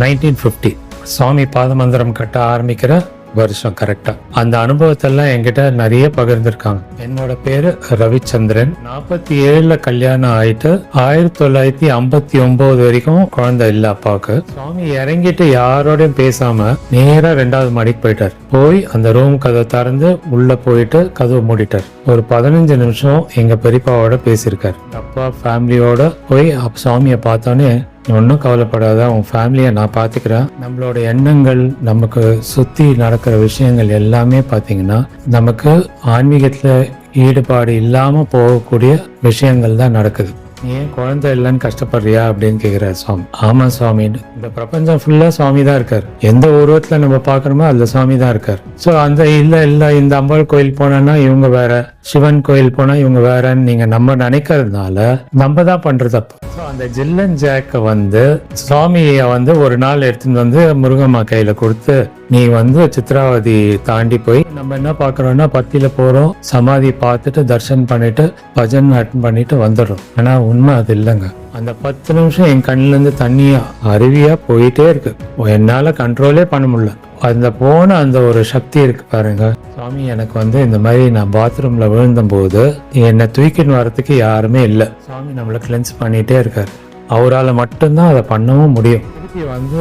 Nineteen fifty சுவாமி பாதமந்திரம் கட்ட ஆரம்பிக்கிற வருஷம் கரெக்டா அந்த அனுபவத்தெல்லாம் என்கிட்ட நிறைய பகிர்ந்திருக்காங்க. என்னோட பேரு ரவிச்சந்திரன். நாற்பத்தி ஏழுல கல்யாணம் ஆயிட்டு ஆயிரத்தி தொள்ளாயிரத்தி ஐம்பத்தி ஒன்பது வரைக்கும் குழந்தை இல்ல அப்பாவுக்கு. சுவாமி இறங்கிட்டு யாரோடையும் பேசாம நேரா ரெண்டாவது மாடிக்கு போயிட்டார். போய் அந்த ரூம் கதை திறந்து உள்ள போயிட்டு கதவை மூடிட்டார். ஒரு பதினஞ்சு நிமிஷம் எங்க பெரியப்பாவோட பேசியிருக்காரு. அப்பா ஃபேமிலியோட போய் சுவாமியை பார்த்தோன்னே ஒன்றும் கவலைப்படாத உன் ஃபேமிலியை நான் பார்த்துக்கிறேன் நம்மளோட எண்ணங்கள் நமக்கு சுற்றி நடக்கிற விஷயங்கள் எல்லாமே பார்த்தீங்கன்னா நமக்கு ஆன்மீகத்தில் ஈடுபாடு இல்லாமல் போகக்கூடிய விஷயங்கள் தான் நடக்குது. நீ ஏன் குழந்தை இல்லைன்னு கஷ்டப்படுறியா அப்படின்னு கேட்குறாரு சுவாமி. ஆமாம் சுவாமின்னு இந்த பிரபஞ்சம் ஃபுல்லாக சுவாமி தான் இருக்கார். எந்த உருவத்தில் நம்ம பார்க்குறோமோ அதில் சுவாமி தான் இருக்கார். ஸோ அந்த இல்லை இல்லை இந்த அம்பாள் கோயில் போனேன்னா இவங்க வேற சிவன் கோயில் போனால் இவங்க வேறன்னு நீங்கள் நம்ம நினைக்கிறதுனால நம்ம தான் பண்ணுறது தப்பு ஸோ அந்த ஜில்லன் ஜாக்கை வந்து சுவாமியை வந்து ஒரு நாள் எடுத்துன்னு வந்து முருகம்மா கையில் கொடுத்து நீ வந்து சித்ராவதி தாண்டி போய் நம்ம என்ன பார்க்குறோன்னா பத்தியில் போகிறோம் சமாதி பார்த்துட்டு தர்ஷன் பண்ணிட்டு பஜன் அட்டன் பண்ணிட்டு வந்துடுறோம். ஏன்னா உண்மை அது இல்லைங்க. அந்த பத்து நிமிஷம் என் கண்ணுலேருந்து தண்ணியாக தண்ணியா அருவியா போயிட்டே இருக்கு. என்னால கண்ட்ரோலே பண்ண முடியல. அந்த போன அந்த ஒரு சக்தி இருக்கு பாருங்க. சுவாமி எனக்கு வந்து இந்த மாதிரி நான் பாத்ரூம்ல விழுந்தபோது என்னை தூக்கின்னு வரதுக்கு யாருமே இல்லை. சுவாமி நம்மளை கிளென்ஸ் பண்ணிட்டே இருக்காரு. அவரால் மட்டும்தான் அதை பண்ணவும் முடியும். திருப்பி வந்து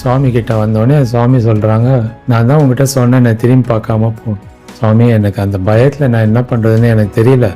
சுவாமி கிட்ட வந்தோடனே சுவாமி சொல்றாங்க நான் தான் உங்ககிட்ட சொன்னேன் என்னை திரும்பி பார்க்காம போகணும் சுவாமி எனக்கு அந்த பயத்தில் நான் என்ன பண்ணுறதுன்னு எனக்கு தெரியல.